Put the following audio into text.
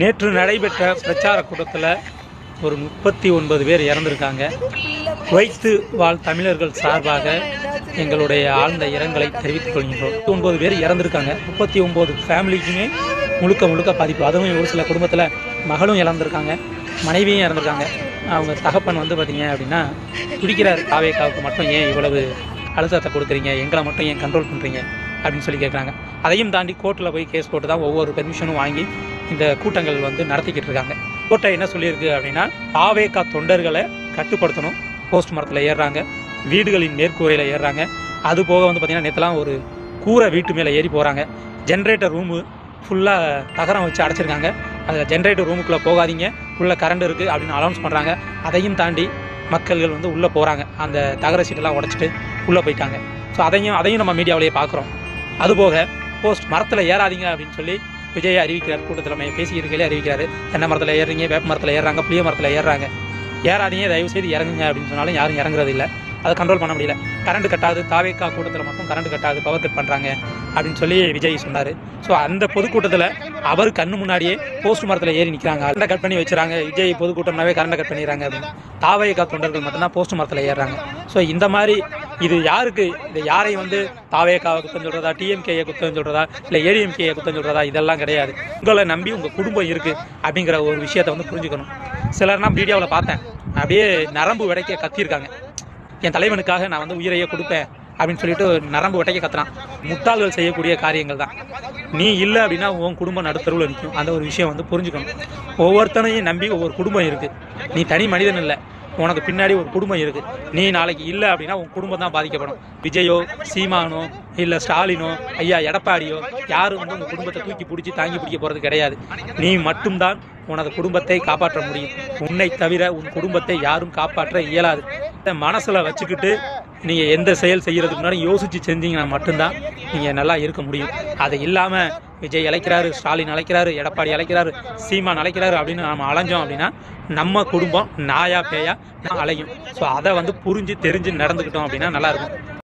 நேற்று நடைபெற்ற பிரச்சார கூட்டத்தில் ஒரு முப்பத்தி ஒன்பது பேர் இறந்திருக்காங்க. குவைத்து வாழ் தமிழர்கள் சார்பாக எங்களுடைய ஆழ்ந்த இரங்கலை தெரிவித்துக் கொள்கின்றோம். ஒன்பது பேர் இறந்திருக்காங்க. முப்பத்தி ஒன்பது ஃபேமிலிக்குமே முழுக்க முழுக்க பாதிப்பு. அதுவும் ஒரு சில குடும்பத்தில் மகளும் இறந்துருக்காங்க. மனைவியும் இறந்துருக்காங்க. அவங்க தகப்பன் வந்து பார்த்தீங்க அப்படின்னா துடிக்கிறார். காவேக்காவுக்கு மட்டும் ஏன் இவ்வளவு அழுத்தத்தை கொடுக்குறீங்க? எங்களை மட்டும் ஏன் கண்ட்ரோல் பண்ணுறீங்க அப்படின்னு சொல்லி கேட்குறாங்க அதையும் தாண்டி கோர்ட்டில் போய் கேஸ் போட்டு தான் ஒவ்வொரு பெர்மிஷனும் வாங்கி இந்த கூட்டங்கள் வந்து நடத்திக்கிட்டு இருக்காங்க. கோட்டை என்ன சொல்லியிருக்கு அப்படின்னா ஆவேக்கா தொண்டர்களை கட்டுப்படுத்தணும். போஸ்ட் மரத்தில் ஏறுறாங்க. வீடுகளின் மேற்கூரையில் ஏறுறாங்க. அது போக வந்து பார்த்திங்கன்னா நேற்றுலாம் ஒரு கூரை வீட்டு மேலே ஏறி போகிறாங்க ஜென்ரேட்டர் ரூமு ஃபுல்லாக தகரம் வச்சு அடைச்சிருக்காங்க. அதில் ஜென்ரேட்டர் ரூமுக்குள்ளே போகாதீங்க. உள்ளே கரண்ட் இருக்குது அப்படின்னு அனௌன்ஸ் பண்ணுறாங்க அதையும் தாண்டி மக்கள்கள் வந்து உள்ளே போகிறாங்க அந்த தகர சீட்டெல்லாம் உடச்சிட்டு உள்ளே போயிட்டாங்க. ஸோ அதையும் அதையும் நம்ம மீடியாவிலேயே பார்க்குறோம் அதுபோக போஸ்ட் மரத்தில் ஏறாதீங்க அப்படின்னு சொல்லி விஜய் அறிவிக்கிறார் கூட்டத்தில் மே- பேசியிருக்கையிலே அறிவிக்கிறாரு. தென்னை மரத்தில் ஏறுறீங்க வேப்ப மரத்தில் ஏறுறாங்க புளிய மரத்தில் ஏறுறாங்க. ஏறாதீங்க தயவு செய்து இறங்குங்க அப்படின்னு சொன்னாலும் யாரும் இறங்குறது இல்லை அதை கண்ட்ரோல் பண்ண முடியல. கரண்ட் கட்டாது தாவேக்கா கூட்டத்தில் மட்டும் கரண்ட் கட்டாது பவர் கட் பண்ணுறாங்க அப்படின்னு சொல்லி விஜய் சொன்னார். ஸோ அந்த பொதுக்கூட்டத்தில் அவர் கண்ணு முன்னாடியே போஸ்ட் மரத்தில் ஏறி நிற்கிறாங்க கரண்டை கட் பண்ணி வச்சுறாங்க. விஜய் பொதுக்கூட்டம்னாவே கரண்டை கட் பண்ணிடுறாங்க அப்படின்னு. தாவேக்கா தொண்டர்கள் மட்டும்தான் போஸ்ட் மரத்தில் ஏறுறாங்க. ஸோ இந்த மாதிரி இது யாருக்கு? இது யாரை வந்து தாவேக்காவை குத்தம் சொல்கிறதா டிஎம்கேயை குத்தம் சொல்கிறதா இல்லை ஏடிஎம்கேயை குத்தம் சொல்கிறதா இதெல்லாம் கிடையாது. உங்களை நம்பி உங்கள் குடும்பம் இருக்குது அப்படிங்கிற ஒரு விஷயத்தை வந்து புரிஞ்சுக்கணும். சிலர்னா மீடியாவில் வீடியோவில் பார்த்தேன். அப்படியே நரம்பு விடைக்க கத்தியிருக்காங்க. என் தலைவனுக்காக நான் வந்து உயிரையே கொடுப்பேன் அப்படின்னு சொல்லிட்டு நரம்பு விட்டைக்க கத்துறான். முட்டாள்கள் செய்யக்கூடிய காரியங்கள் தான். நீ இல்லை அப்படின்னா உன் குடும்பம் நடுத்தருவில் நிற்கும் அந்த ஒரு விஷயம் வந்து புரிஞ்சுக்கணும். ஒவ்வொருத்தனையும் நம்பி ஒவ்வொரு குடும்பம் இருக்குது நீ தனி மனிதன் இல்லை. உனக்கு பின்னாடி ஒரு குடும்பம் இருக்குது நீ நாளைக்கு இல்லை அப்படின்னா உன் குடும்பம் தான் பாதிக்கப்படும். விஜயோ சீமானோ இல்லை ஸ்டாலினோ ஐயா எடப்பாடியோ யாரும் வந்து உங்கள் குடும்பத்தை தூக்கி பிடிச்சி தாங்கி பிடிக்க போகிறது கிடையாது. நீ மட்டும்தான் உனது குடும்பத்தை காப்பாற்ற முடியும். உன்னை தவிர உன் குடும்பத்தை யாரும் காப்பாற்ற இயலாது. இதை மனசில் வச்சுக்கிட்டு நீங்கள் எந்த செயல் செய்கிறதுக்கு முன்னாடி யோசித்து செஞ்சீங்கன்னா மட்டும்தான் நீங்கள் நல்லா இருக்க முடியும். அது இல்லாமல் விஜய் அழைக்கிறாரு ஸ்டாலின் அழைக்கிறாரு எடப்பாடி அழைக்கிறாரு சீமான் அழைக்கிறாரு அப்படின்னு நம்ம அலைஞ்சோம் அப்படின்னா நம்ம குடும்பம் நாயா பேயா அலையும். ஸோ அதை வந்து புரிஞ்சு தெரிஞ்சு நடந்துக்கிட்டோம் அப்படின்னா நல்லா இருக்கும்.